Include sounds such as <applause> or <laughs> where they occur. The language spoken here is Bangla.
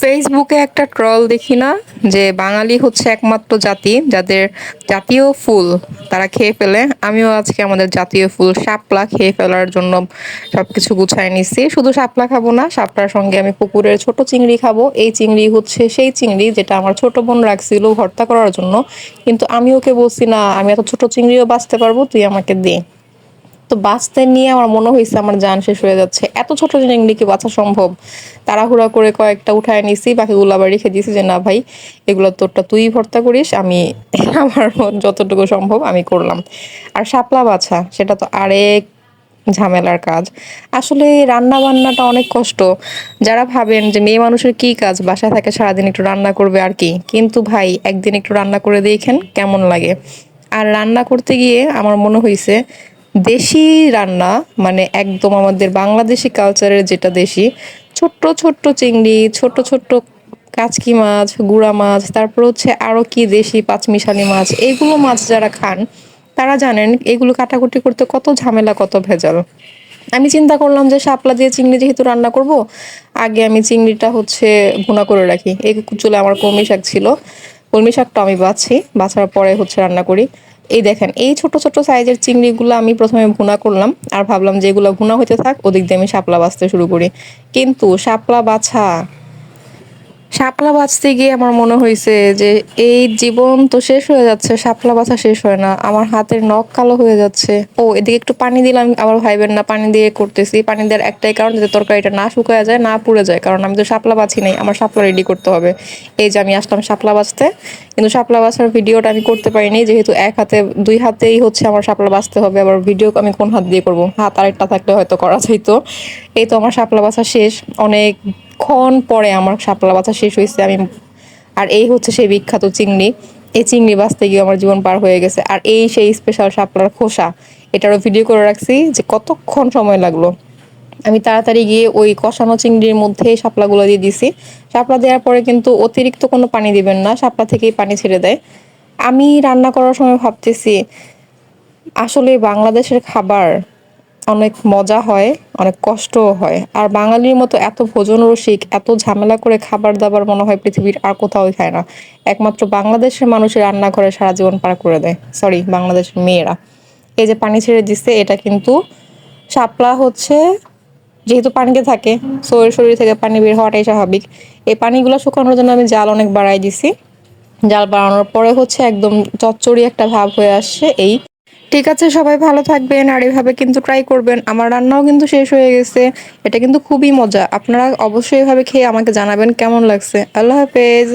ফেসবুকে একটা ট্রল দেখি না, যে বাঙালি হচ্ছে একমাত্র জাতি, যাদের জাতীয় ফুল তারা খেয়ে ফেলে। আমিও আজকে আমাদের জাতীয় ফুল শাপলা খেয়ে ফেলার জন্য সব কিছু গুছায় নিছি। শুধু শাপলা খাব না, শাপলার সঙ্গে আমি পুকুরের ছোট চিংড়ি খাব। এই চিংড়ি হচ্ছে সেই চিংড়ি যেটা আমার ছোট বোন রাখছিল ভর্তা করার জন্য। কিন্তু আমি ওকে বলছি, না, আমি এত ছোট চিংড়িও বাঁচতে পারব, তুই আমাকে দে। তো বাঁচতে নিয়ে আমার মনে হয়েছে আমার জান শেষ হয়ে যাচ্ছে। এত ছোট চিংড়ি কি বাঁচা সম্ভব? তাড়াহুড়া করে কয়েকটা উঠায় নিছি, বাকিগুলো আবার রেখে দিয়েছি যে, না ভাই, এগুলো তোরটা তুই ভর্তা করিস, আমি <laughs> আমার যতটুকু সম্ভব আমি করলাম। আর শাপলা বাছা, সেটা তো আরেক ঝামেলার কাজ। আসলে রান্না বান্নাটা অনেক কষ্ট। যারা ভাবেন যে মেয়ে মানুষের কি কাজ, বাসায় থাকে সারাদিন একটু রান্না করবে আর কি, কিন্তু ভাই, একদিন একটু রান্না করে দেখেন কেমন লাগে। আর রান্না করতে গিয়ে আমার মনে হয়েছে দেশি রান্না মানে একদম আমাদের বাংলাদেশি কালচারের যেটা দেশি, ছোট্ট ছোট্ট চিংড়ি, ছোট্ট ছোট্ট কাচকি মাছ, গুড়া মাছ, তারপর হচ্ছে আরও কি দেশি পাঁচমিশালি মাছ, এইগুলো মাছ যারা খান, তারা জানেন এগুলো কাটাকুটি করতে কত ঝামেলা, কত ভেজাল। আমি চিন্তা করলাম যে শাপলা দিয়ে চিংড়ি যেহেতু রান্না করব, আগে আমি চিংড়িটা হচ্ছে ভুনা করে রাখি। এই চুলে আমার কলমি শাক ছিল, কলমি শাকটা আমি বাছি, বাছার পরে হচ্ছে রান্না করি। এই দেখেন, এই ছোট ছোট সাইজের চিংড়িগুলো আমি প্রথমে ভুনা করলাম আর ভাবলাম যে এগুলো ভুনা হইতে থাক, ওদিক দিয়ে আমি শাপলা বাছতে শুরু করি। কিন্তু শাপলা বাছা শাপলা বাঁচতে গিয়ে আমার মনে হয়েছে যে এই জীবন তো শেষ হয়ে যাচ্ছে, শাপলা বাছা শেষ হয় না। আমার হাতের নখ কালো হয়ে যাচ্ছে। ও, এদিকে একটু পানি দিলাম আবার ভাইবেন না, পানি দিয়ে করতেছি। পানি দেওয়ার একটাই কারণ যাতে তরকারিটা না শুকায় যায়, না পুড়ে যায়। কারণ আমি তো শাপলা বাছি নাই, আমার শাপলা রেডি করতে হবে। এই যে আমি আসলাম শাপলা বাছতে কিন্তু শাপলা বাছার ভিডিওটা আমি করতে পারিনি। যেহেতু এক হাতে, দুই হাতেই হচ্ছে আমার শাপলা বাঁচতে হবে, আবার ভিডিও আমি কোন হাত দিয়ে করব? হাত আরেকটা থাকলে হয়তো করা যাইতো। এই তো আমার শাপলা বাছা শেষ। অনেক ক্ষণ পরে আমার শাপলা বাছা শেষ হয়েছে, আমি আর এই হচ্ছে সেই বিখ্যাত চিংড়ি। এই চিংড়ি বাঁচতে গিয়ে আমার জীবন পার হয়ে গেছে। আর এই সেই স্পেশাল শাপলার খোসা, এটারও ভিডিও করে রাখছি যে কতক্ষণ সময় লাগল। আমি তাড়াতাড়ি গিয়ে ওই কষানো চিংড়ির মধ্যে শাপলাগুলো দিয়ে দিছি। শাপলা দেওয়ার পরে কিন্তু অতিরিক্ত কোনো পানি দিবেন না, শাপলা থেকেই পানি ছেড়ে দেয়। আমি রান্না করার সময় ভাবতেছি, আসলে বাংলাদেশের খাবার অনেক মজা হয়, অনেক কষ্টও হয়। আর বাঙালির মতো এত ভোজন রসিক, এত ঝামেলা করে খাবার দাবার মনে হয় পৃথিবীর আর কোথাও খায় না। একমাত্র বাংলাদেশের মানুষের রান্নাঘরে সারা জীবন পার করে দেয়। সরি বাংলাদেশের মেয়েরা। এই যে পানি ছেড়ে দিচ্ছে এটা কিন্তু শাপলা হচ্ছে, যেহেতু পানিতে থাকে এর শরীর থেকে পানি বের হওয়াটাই স্বাভাবিক। এই পানিগুলো শুকানোর জন্য আমি জাল অনেক বাড়াই দিছি। জাল বাড়ানোর পরে হচ্ছে একদম চচ্চড়ি একটা ভাব হয়ে আসছে এই ঠিক আছে, সবাই ভালো থাকবেন আর এভাবে কিন্তু ট্রাই করবেন। আমার রান্নাও কিন্তু শেষ হয়ে গেছে, এটা কিন্তু খুবই মজা। আপনারা অবশ্যই এভাবে খেয়ে আমাকে জানাবেন কেমন লাগছে। আল্লাহ হাফেজ।